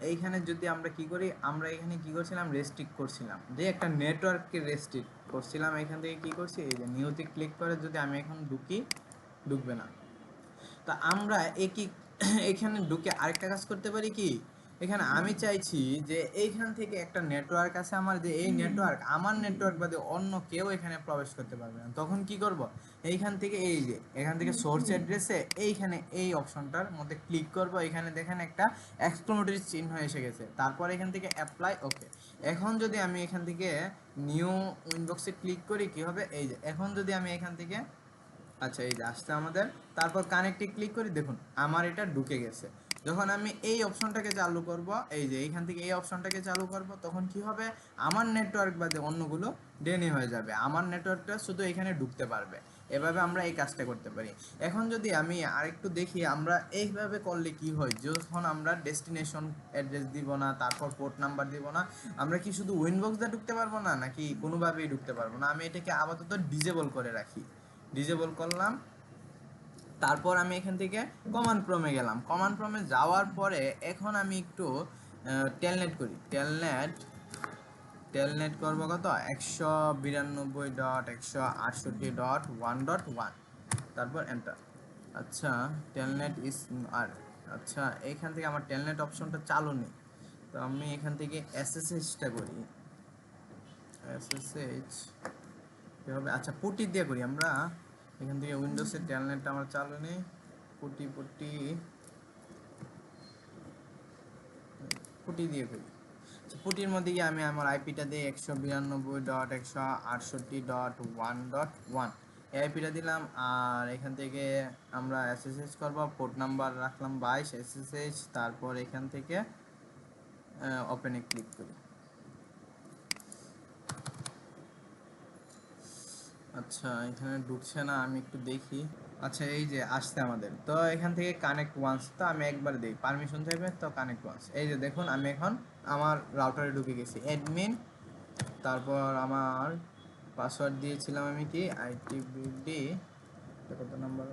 এইখানে যদি আমরা কি করি, আমরা এখানে কি করছিলাম? রেস্ট্রিক্ট করছিলাম। যে একটা নেটওয়ার্ককে রেস্ট্রিক্ট করছিলাম, এখান থেকে কি করছি? এই যে নিউতে ক্লিক করে যদি আমি এখন ঢুকি, ঢুকবে না। তা আমরা একই এখানে ঢুকে আরেকটা কাজ করতে পারি কি? এখানে আমি চাইছি যে এইখান থেকে একটা নেটওয়ার্ক আছে আমার যে এই নেটওয়ার্ক আমার নেটওয়ার্ক বাদে অন্য কেউ এখানে প্রবেশ করতে পারবে না। তখন কি করব? এইখান থেকে এই যে এখান থেকে সোর্স অ্যাড্রেসে এইখানে এই অপশনটার মধ্যে ক্লিক করব। এখানে দেখেন একটা এক্সক্লোমেটরি চিহ্ন এসে গেছে। তারপর এখান থেকে অ্যাপ্লাই ওকে এখন যদি আমি এখান থেকে নিউ উইনবক্সে ক্লিক করি কি হবে? এই যে এখন যদি আমি এখান থেকে আচ্ছা এই যে আসছে আমাদের। তারপর কানেক্টে ক্লিক করি দেখুন আমার এটা ঢুকে গেছে। যখন আমি এই অপশনটাকে চালু করব, এই যে এইখান থেকে এই অপশনটাকে চালু করব, তখন কি হবে? আমার নেটওয়ার্ক বাদে অন্যগুলো ডেনি হয়ে যাবে। আমার নেটওয়ার্কটা শুধু এখানে ঢুকতে পারবে। এভাবে আমরা এই কাজটা করতে পারি। এখন যদি আমি আরেকটু দেখি, আমরা এইভাবে করলে কি হয়? যখন আমরা ডেস্টিনেশন অ্যাড্রেস দিব না, তারপর পোর্ট নাম্বার দিব না, আমরা কি শুধু উইনবক্স দিয়ে ঢুকতে পারব না? নাকি কোনোভাবেই ঢুকতে পারব না? আমি এটাকে আপাতত ডিজেবল করে রাখি। ডিজেবল করলাম। তারপর আমি এখান থেকে কমান্ড প্রমে গেলাম। কমান্ড প্রমে যাওয়ার পরে এখন আমি একটু টেলনেট করি। টেলনেট টেলনেট করব কত? একশো বিরানব্বই ডট একশো আটষট্টি ডট ওয়ান ডট ওয়ান তারপর এন্টার আচ্ছা টেলনেট ইস আর আচ্ছা এইখান থেকে আমার টেলনেট অপশনটা চালু নেই। তো আমি এখান থেকে এসএসএইচটা করি। এসএসএইচ হবে? আচ্ছা পুটি দিয়ে করি আমরা। এখান থেকে উইন্ডোজের টেলনেটটা আমার চালু নেই। পুটি পুটি পুটি দিয়ে করি। আচ্ছা, পুটির মধ্যে গিয়ে আমি আমার আইপিটা দিই একশো বিরানব্বই ডট একশো আটষট্টি ডট ওয়ান ডট ওয়ান এই আইপিটা দিলাম আর এখান থেকে আমরা এসএসএইচ করব পোর্ট নাম্বার রাখলাম বাইশ এসএসএইচ তারপর এখান থেকে ওপেনে ক্লিক করি। আচ্ছা এখানে ঢুকছে না, আমি একটু দেখি। আচ্ছা এই যে আসছে আমাদের। তো এখান থেকে কানেক্ট ওয়ান্স তো আমি একবার দিই পারমিশন চাইবে, তো কানেক্ট ওয়ান্স এই যে দেখুন, আমি এখন আমার রাউটারে ঢুকে গেছি। অ্যাডমিন তারপর আমার পাসওয়ার্ড দিয়েছিলাম আমি কি? আইটিবিডি কত নাম্বার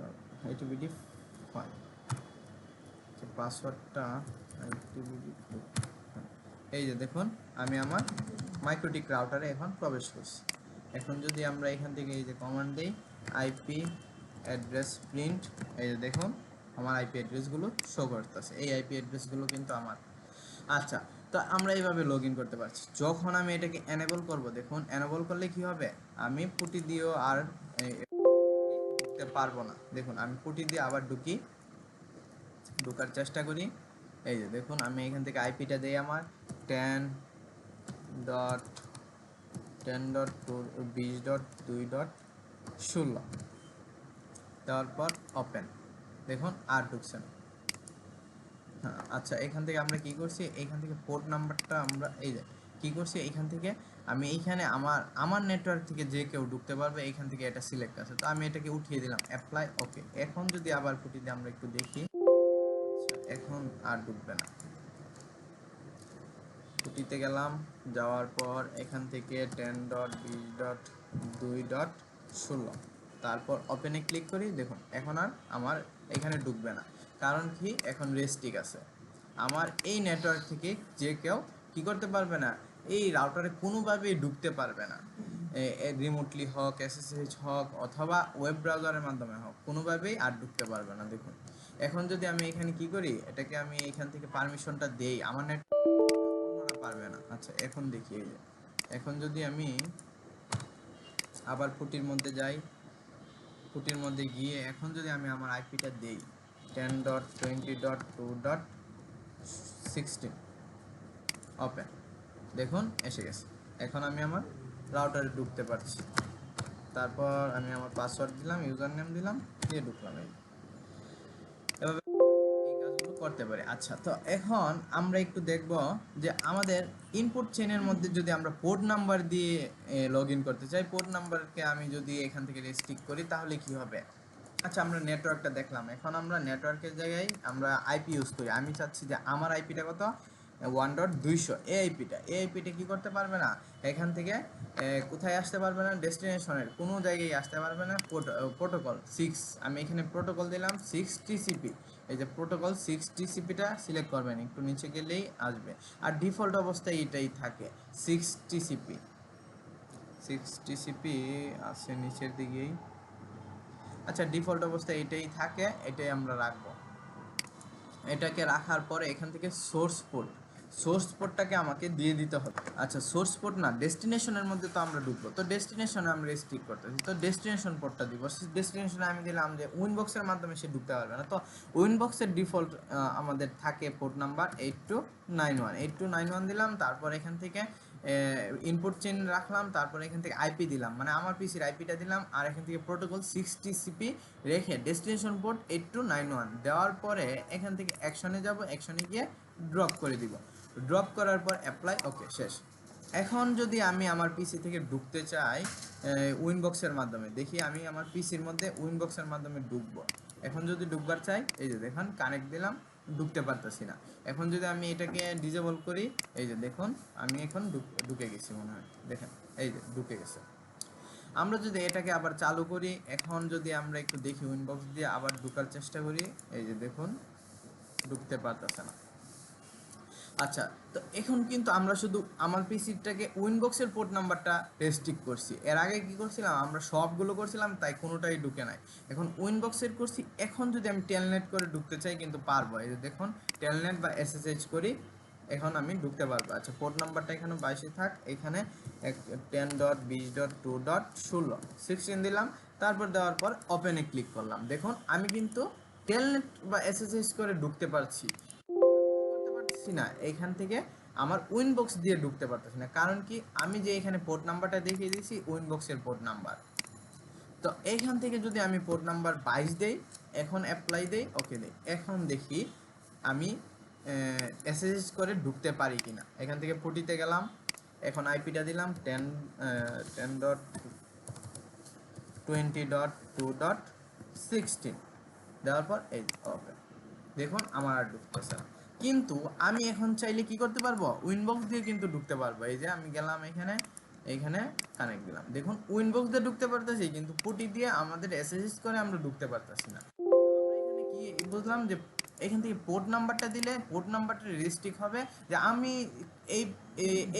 আইটিবিডি ফাইভ পাসওয়ার্ডটা আইটিবিডি এই যে দেখুন, আমি আমার মাইক্রোটিক রাউটারে এখন প্রবেশ করছি। এখন যদি আমরা এখান থেকে এই যে কমান্ড দিই আইপি অ্যাড্রেস প্রিন্ট এই যে দেখুন, আমার আইপি অ্যাড্রেসগুলো শো করতেছে। এই আইপি অ্যাড্রেসগুলো কিন্তু আমার। আচ্ছা তো আমরা এইভাবে লগ করতে পারছি। যখন আমি এটাকে এনেবল করব, দেখুন এনেবল করলে কি হবে? আমি পুটি দিয়েও আর ঢুকতে পারব না। দেখুন, আমি পুটি দিয়ে আবার ঢুকি। ঢোকার চেষ্টা করি। এই যে দেখুন, আমি এখান থেকে আইপিটা দেই আমার। টেন ডট টেন ডট বিশ ডট দুই ডট ষোলো। দেওয়ার ওপেন দেখুন আর ঢুকছে না। হ্যাঁ আচ্ছা এখান থেকে আমরা কি করছি? এখান থেকে পোর্ট নাম্বারটা আমরা এই কি করছি? এখান থেকে আমি এইখানে আমার আমার নেটওয়ার্ক থেকে যে কেউ ঢুকতে পারবে এখান থেকে এটা সিলেক্ট আছে। তো আমি এটাকে উঠিয়ে দিলাম অ্যাপ্লাই ওকে এখন যদি আবার ফুটি দিয়ে আমরা একটু দেখি। আচ্ছা, এখন আর ঢুকবে না। ছুটিতে গেলাম। যাওয়ার পর এখান থেকে টেন ডট বিশ ডট দুই ডট ষোলো। তারপর ওপেনে ক্লিক করি, দেখুন, এখন আর আমার এখানে ঢুকবে না। কারণ কি? এখন রেস্টিক আছে। আমার এই নেটওয়ার্ক থেকে যে কেউ কি করতে পারবে না, এই রাউটারে কোনোভাবেই ঢুকতে পারবে না। রিমোটলি হোক এসএসএইচ হোক, অথবা ওয়েব ব্রাউজারের মাধ্যমে হোক, কোনোভাবেই আর ঢুকতে পারবে না, দেখুন। এখন যদি আমি এখানে কি করি? এটাকে আমি এখান থেকে পারমিশনটা দেই। আমার নেট আচ্ছা এখন দেখি এখন যদি আমি আবার ফুটির মধ্যে যাই ফুটির মধ্যে গিয়ে এখন যদি আমি আমার আইপিটা দেই ten dot twenty dot two dot sixteen open দেখুন, এসে গেছে। এখন আমি আমার রাউটারে ঢুকতে পারছি। তারপর আমি আমার পাসওয়ার্ড দিলাম ইউজার নেম দিলাম, দিয়ে ঢুকলাম এই করতে পারি। আচ্ছা তো এখন আমরা একটু দেখব যে আমাদের ইনপুট চেনের মধ্যে যদি আমরা পোর্ট নাম্বার দিয়ে লগ করতে চাই পোর্ট নাম্বারকে আমি যদি এখান থেকে রেস্ট্রিক করি, তাহলে কি হবে? আচ্ছা আমরা নেটওয়ার্কটা দেখলাম। এখন আমরা নেটওয়ার্কের জায়গায় আমরা আইপি ইউজ করি। আমি চাচ্ছি যে আমার আইপিটা কত? ওয়ান ডট দুইশো এই আইপিটা এই আইপিটা কী করতে পারবে না? এখান থেকে কোথায় আসতে পারবে না? ডেস্টিনেশনের, কোনো জায়গায় আসতে পারবে না। প্রোটোকল সিক্স আমি এখানে প্রোটোকল দিলাম সিক্স টিসিপি এই যে প্রোটোকল সিক্স টিসিপিটা সিলেক্ট করবেন, একটু নিচে গেলেই আসবে। আর ডিফল্ট অবস্থায় এটাই থাকে সিক্স টিসিপি সিক্স টিসিপি আছে নিচের দিকেই। আচ্ছা ডিফল্ট অবস্থায় এটাই থাকে, এটাই আমরা রাখব। এটাকে রাখার পরে এখান থেকে সোর্স পোর্ট সোর্স পোর্টটাকে আমাকে দিয়ে দিতে হবে। আচ্ছা সোর্স পোর্ট না, ডেস্টিনেশনের মধ্যে তো আমরা ঢুকবো। তো ডেস্টিনেশনে আমরা রেস্ট্রিক্ট করতেছি তো ডেস্টিনেশন পোর্টটা দিব। ডেস্টিনেশনে আমি দিলাম যে উইনবক্সের মাধ্যমে সে ঢুকতে পারবে না। তো উইনবক্সের ডিফল্ট আমাদের থাকে port number eight two nine one eight two nine one দিলাম, তারপর এখান থেকে ইনপুট চেন রাখলাম, তারপর এখান থেকে আইপি দিলাম। মানে আমার পিসির আইপিটা দিলাম, আর এখান থেকে প্রোটোকল সিক্সটি সিপি রেখে destination port eight two nine one দেওয়ার পরে এখান থেকে অ্যাকশনে যাব অ্যাকশনে গিয়ে ড্রপ করে দিব। ড্রপ করার পর অ্যাপ্লাই ওকে শেষ। এখন যদি আমি আমার পিসি থেকে ঢুকতে চাই উইনবক্সের মাধ্যমে, দেখি আমি আমার পিসির মধ্যে উইনবক্সের মাধ্যমে ঢুকবো। এখন যদি ঢুকবার চাই, এই যে দেখুন কানেক্ট দিলাম, ঢুকতে পারতেছি না। এখন যদি আমি এটাকে ডিজেবল করি, এই যে দেখুন, আমি এখন ঢুক- গেছি মনে হয়। দেখেন, এই যে ঢুকে গেছে। আমরা যদি এটাকে আবার চালু করি, এখন যদি আমরা একটু দেখি উইনবক্স দিয়ে আবার ঢুকার চেষ্টা করি, এই যে দেখুন, ঢুকতে পারতেছে না। আচ্ছা তো এখন কিন্তু আমরা শুধু আমার পিসিটাকে উইনবক্সের পোর্ট নাম্বারটা রেস্ট্রিক করছি। এর আগে কি করছিলাম? আমরা সবগুলো করছিলাম, তাই কোনোটাই ঢুকে নাই। এখন উইনবক্সের করছি, এখন যদি আমি টেলনেট করে ঢুকতে চাই কিন্তু পারব। এই যে দেখুন টেলনেট বা এসএসএইচ করি, এখন আমি ঢুকতে পারব। আচ্ছা পোর্ট নাম্বারটা এখানে বাইশে থাক, এখানে টেন ডট বিশ ডট টু ডট ষোলো সিক্সটিন দিলাম, তারপর দেওয়ার পর ওপেনে ক্লিক করলাম। দেখুন, আমি কিন্তু টেলনেট বা এসএসএইচ করে ঢুকতে পারছি। পারতেছি না এইখান থেকে আমার উইনবক্স দিয়ে ঢুকতে পারতেছি না। কারণ কি? আমি যে এখানে পোর্ট নাম্বারটা দেখিয়ে দিয়েছি উইনবক্সের পোর্ট নাম্বার তো এইখান থেকে যদি আমি পোর্ট নাম্বার বাইশ দেই, এখন অ্যাপ্লাই দেই ওকে দেই। এখন দেখি আমি এসএসএস করে ঢুকতে পারি কিনা। এখান থেকে ফুটিতে গেলাম, এখন আইপিটা দিলাম ten ten dot twenty dot two dot sixteen দেওয়ার পর এই ওকে দেখুন, আমার আর ঢুকতেছে কিন্তু আমি এখন চাইলে কি করতে পারব? উইনবক্স দিয়ে কিন্তু ঢুকতে পারব। এই যে আমি গেলাম এখানে এখানে কানেক্ট দিলাম। দেখুন উইনবক্স দিয়ে ঢুকতে পারতেছি, কিন্তু পুটি দিয়ে আমাদের এসএসএস করে আমরা ঢুকতে পারতেছি না। আমরা এখানে কি বুঝলাম যে এখান থেকে পোর্ট নাম্বারটা দিলে পোর্ট নাম্বারটা রেজিস্ট্রিক হবে। যে আমি এই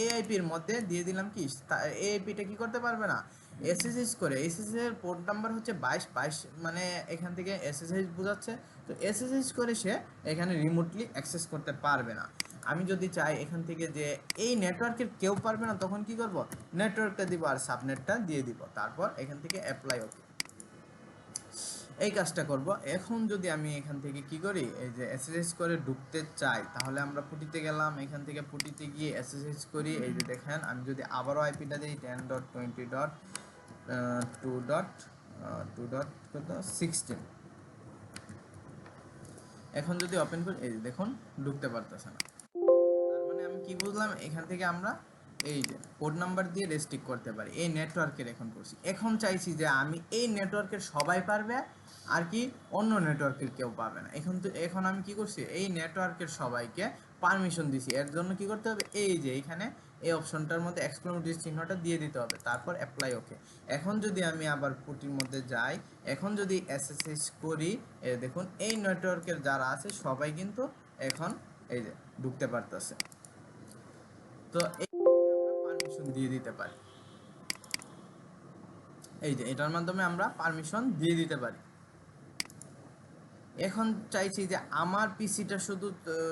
এআইপির মধ্যে দিয়ে দিলাম কি এআইপিটা কি করতে পারবে না? এসএসএস করে এসএসএস এর পোর্ট নাম্বার হচ্ছে বাইশ বাইশ মানে এখান থেকে এসএসএস বোঝাচ্ছে। তো এসএসএস করে সে এখানে রিমোটলি অ্যাক্সেস করতে পারবে না। আমি যদি চাই এখান থেকে যে এই নেটওয়ার্কের কেউ পারবে না, তখন কি করব? নেটওয়ার্কটা দিব আর সাবনেটটা দিয়ে দিব। তারপর এখান থেকে অ্যাপ্লাই ওকে এই কাজটা করব। এখন যদি আমি এখান থেকে কি করি, এই যে এসএসএস করে ঢুকতে চাই, তাহলে আমরা পুটিতে গেলাম। এখান থেকে পুটিতে গিয়ে এসএসএস করি। এই যে দেখেন, আমি যদি আবারও আইপিটা দিই ten dot twenty dot two dot two dot কত সিক্সটিন এখন যদি ওপেন করি, এই যে দেখুন, ঢুকতে পারতেছে না। তার মানে আমি কি বুঝলাম, এখান থেকে আমরা এই যে কোড নাম্বার দিয়ে রেস্ট্রিক্ট করতে পারি। এই নেটওয়ার্কের এখন করছি। এখন চাইছি যে আমি এই নেটওয়ার্কের সবাই পারবে, আর কি অন্য নেটওয়ার্কের কেউ পাবে না। এখন তো, এখন আমি কি করছি? এই নেটওয়ার্কের সবাইকে পারমিশন দিছি। এর জন্য কি করতে হবে? এই যে, এখানে এই অপশনটার মধ্যে এক্সক্লোমেটিভ চিহ্নটা দিয়ে দিতে হবে। তারপর অ্যাপ্লাই ওকে এখন যদি আমি আবার পুটির মধ্যে যাই, এখন যদি এসএসএস করি দেখুন, এই নেটওয়ার্কের যারা আছে, সবাই কিন্তু এখন এই যে, ঢুকতে পারতেছে। তো দিয়ে দিতে পারি। এই যে, এটার মাধ্যমে আমরা পারমিশন দিয়ে দিতে পারি। এখন চাইছি যে আমার পিসিটা শুধু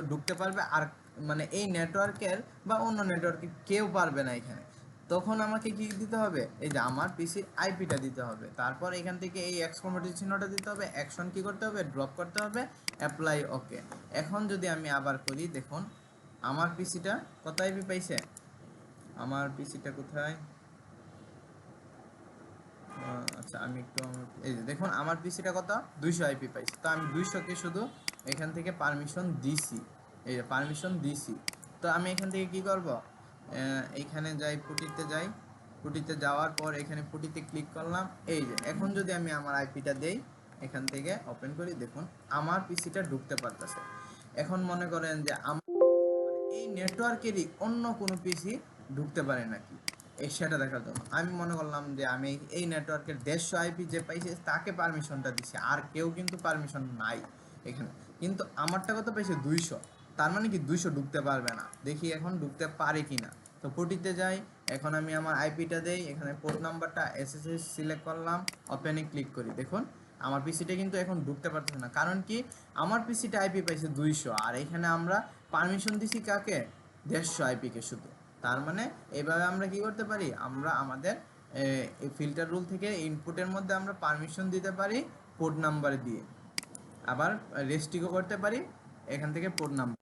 ঢুকতে পারবে আর মানে এই নেটওয়ার্কের বা অন্য নেটওয়ার্কে কেউ পারবে না এখানে। তখন আমাকে কি দিতে হবে? এই যে, আমার পিসির আইপিটা দিতে হবে। তারপর এখান থেকে এই এক্সকোমেটিভ চিহ্নটা দিতে হবে। অ্যাকশন কি করতে হবে? ড্রপ করতে হবে। অ্যাপ্লাই ওকে এখন যদি আমি আবার করি, দেখুন, আমার পিসিটা কত আইপি পাইছে? আমার পিসিটা কোথায়? আচ্ছা আমি একটু এই যে দেখুন, আমার পিসিটা কত? দুইশো আইপি পাইছি। তো আমি দুইশোকে শুধু এখান থেকে পারমিশন দিছি। এই যে পারমিশন দিছি। তো আমি এখান থেকে কি করব? এইখানে যাই, পুটিতে যাই। পুটিতে যাওয়ার পর এখানে পুটিতে ক্লিক করলাম। এই যে, এখন যদি আমি আমার আইপিটা দেই, এখান থেকে ওপেন করি, দেখুন, আমার পিসিটা ঢুকতে পারতেছে। এখন মনে করেন যে আমার মানে এই নেটওয়ার্কেরই অন্য কোনো পিসি ঢুকতে পারে নাকি? এই সেটা দেখার জন্য। আমি মনে করলাম যে আমি এই নেটওয়ার্কের দেড়শো আইপি যে পাইছে, তাকে পারমিশনটা দিছি। আর কেউ কিন্তু পারমিশন নাই এখানে। কিন্তু আমারটা কত পেয়েছে দুইশো। তার মানে কি দুইশো ঢুকতে পারবে না? দেখি এখন ঢুকতে পারে কি না তো পটিতে যাই। এখন আমি আমার আইপিটা দেই। এখানে পোর্ট নাম্বারটা এসএসএস সিলেক্ট করলাম। ওপেনে ক্লিক করি। দেখুন, আমার পিসিটা কিন্তু এখন ঢুকতে পারতেছে না। কারণ কি? আমার পিসিটা আইপি পাইছে দুইশো। আর এখানে আমরা পারমিশন দিছি কাকে? দেড়শো আইপিকে শুধু। তার মানে এভাবে আমরা কি করতে পারি? আমরা আমাদের এই ফিল্টার রুল থেকে ইনপুটের মধ্যে আমরা পারমিশন দিতে পারি পোর্ট নাম্বার দিয়ে। আবার রেস্টিকও করতে পারি, এখান থেকে পোর্ট নাম্বার